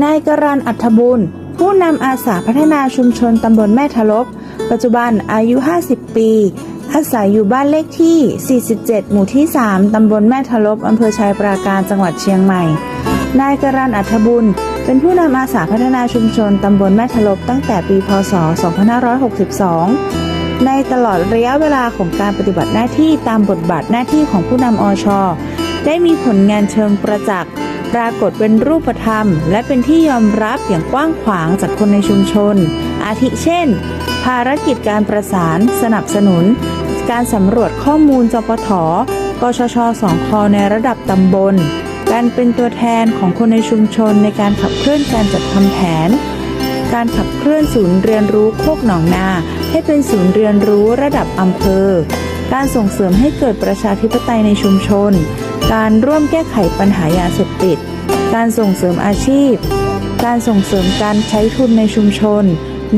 นายกรันอัธบุญ ผู้นำอาสาพัฒนาชุมชนตำบลแม่ทะลบปัจจุบันอายุ 50 ปี อาศัยอยู่บ้านเลขที่ 47 หมู่ที่ 3 ตำบลแม่ทะลบอำเภอชัยปราการจังหวัดเชียงใหม่ นายกรันอัธบุญ เป็นผู้นำอาสาพัฒนาชุมชนตำบลแม่ทะลบตั้งแต่ปี พศ 2562ในตลอดระยะเวลาของการปฏิบัติหน้าที่ตามบทบาทหน้าที่ของผู้นำอชได้มีผลงานเชิงประจักษ์ ปรากฏเป็นรูปธรรม และเป็นที่ยอมรับอย่างกว้างขวางจากคนในชุมชน อาทิเช่น ภารกิจการประสาน สนับสนุน การสำรวจข้อมูลจปทกชชสองคในระดับตำบล การเป็นตัวแทนของคนในชุมชนในการขับเคลื่อนการจัดทำแผน การขับเคลื่อนศูนย์เรียนรู้โคกหนองนา ให้เป็นศูนย์เรียนรู้ระดับอำเภอ การส่งเสริมให้เกิดประชาธิปไตยในชุมชน การร่วมแก้ไขปัญหายาเสพติด การส่งเสริมอาชีพ การส่งเสริมการใช้ทุนในชุมชน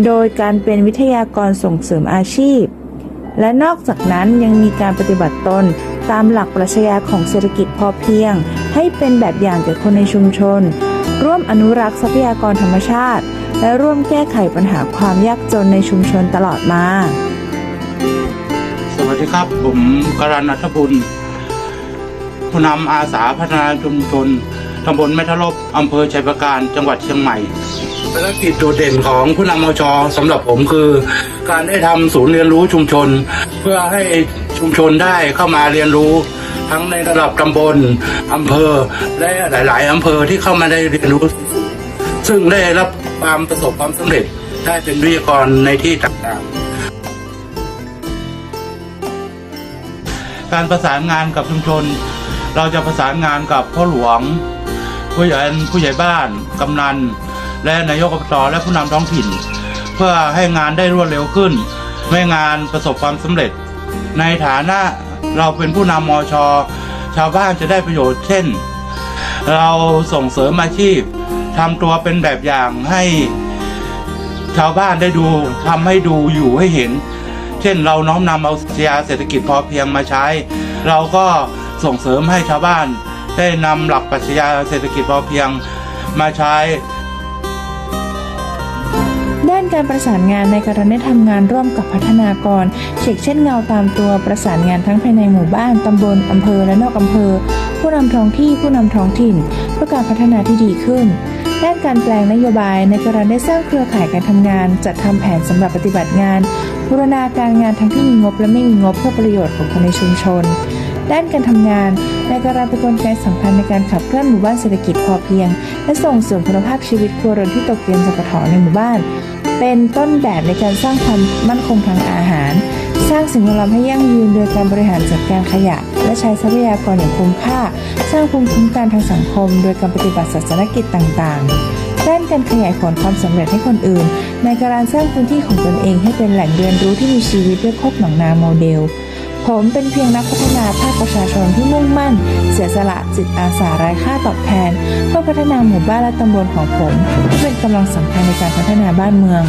โดยการเป็นวิทยากรส่งเสริมอาชีพ และนอกจากนั้นยังมีการปฏิบัติตนตามหลักปรัชญาของเศรษฐกิจพอเพียง ให้เป็นแบบอย่างแก่คนในชุมชน ร่วมอนุรักษ์ทรัพยากรธรรมชาติ และร่วมแก้ไขปัญหาความยากจนในชุมชนตลอดมา สวัสดีครับ ผมกรันอัธบุญ ผู้นำอาสาพัฒนาชุมชนตำบลแม่ทะลบอำเภอชัยประการจังหวัดเชียงใหม่ภารกิจโดดเด่นของผู้นำอชสำหรับผมคือ การได้ทำศูนย์เรียนรู้ชุมชน เพื่อให้ชุมชนได้เข้ามาเรียนรู้ ทั้งในระดับตำบลอำเภอและหลาย ๆอำเภอที่เข้ามาได้เรียนรู้ ซึ่งได้รับความประสบความสำเร็จได้เป็นวิทยากรในที่ต่างๆการประสานงานกับชุมชน เราจะประสานงานกับพ่อหลวง ผู้ใหญ่ผู้ใหญ่บ้าน กำนัน และนายกอบตและผู้นำท้องถิ่น เพื่อให้งานได้รวดเร็วขึ้นไม่งานประสบความสำเร็จ ในฐานะเราเป็นผู้นำมอชชาวบ้านจะได้ประโยชน์เช่น เราส่งเสริมอาชีพทำตัวเป็นแบบอย่างให้ชาวบ้านได้ดูทำให้ดูอยู่ให้เห็น เช่นเราน้อมนำเอาปรัชญาเศรษฐกิจพอเพียงมาใช้ เราก็ ส่งเสริมให้ชาวบ้าน ได้นำหลักปรัชญาเศรษฐกิจพอเพียงมาใช้ ด้านการประสานงานในการได้ทำงานร่วมกับพัฒนากรเช็คเช่นเงาตามตัวประสานงานทั้งภายในหมู่บ้านตำบลอำเภอและนอกอำเภอ ผู้นำท้องที่ผู้นำท้องถิ่น เพื่อการพัฒนาที่ดีขึ้นด้านการแปลงนโยบายในการได้สร้างเครือข่ายการทำงาน จัดทำแผนสำหรับปฏิบัติงานบูรณาการงานทั้งที่มีงบและไม่มีงบเพื่อประโยชน์ของคนในชุมชน ด้านการทำงานในการเป็นกลไกสำคัญในการขับเคลื่อนหมู่บ้านเศรษฐกิจพอเพียง และส่งเสริมคุณภาพชีวิตครัวเรือนที่ตกเกณฑ์จปทในหมู่บ้าน เป็นต้นแบบในการสร้างความมั่นคงทางอาหาร สร้างสิ่งแวดล้อมให้ยั่งยืนโดยการบริหารจัดการขยะ และใช้ทรัพยากรอย่างคุ้มค่า สร้างภูมิคุ้มกันทางสังคม โดยการปฏิบัติศาสนกิจต่าง ๆด้านการขยายผลความสำเร็จให้คนอื่น ในการสร้างพื้นที่ของตนเองให้เป็นแหล่งเรียนรู้ที่มีชีวิตด้วยโคกหนองนาโมเดล ผมเป็นเพียงนักพัฒนาภาคประชาชนที่มุ่งมั่น เสียสละจิตอาสาไร้ค่าตอบแทน เพื่อพัฒนาหมู่บ้านและตำบลของผมที่เป็นกำลังสำคัญในการพัฒนาบ้านเมือง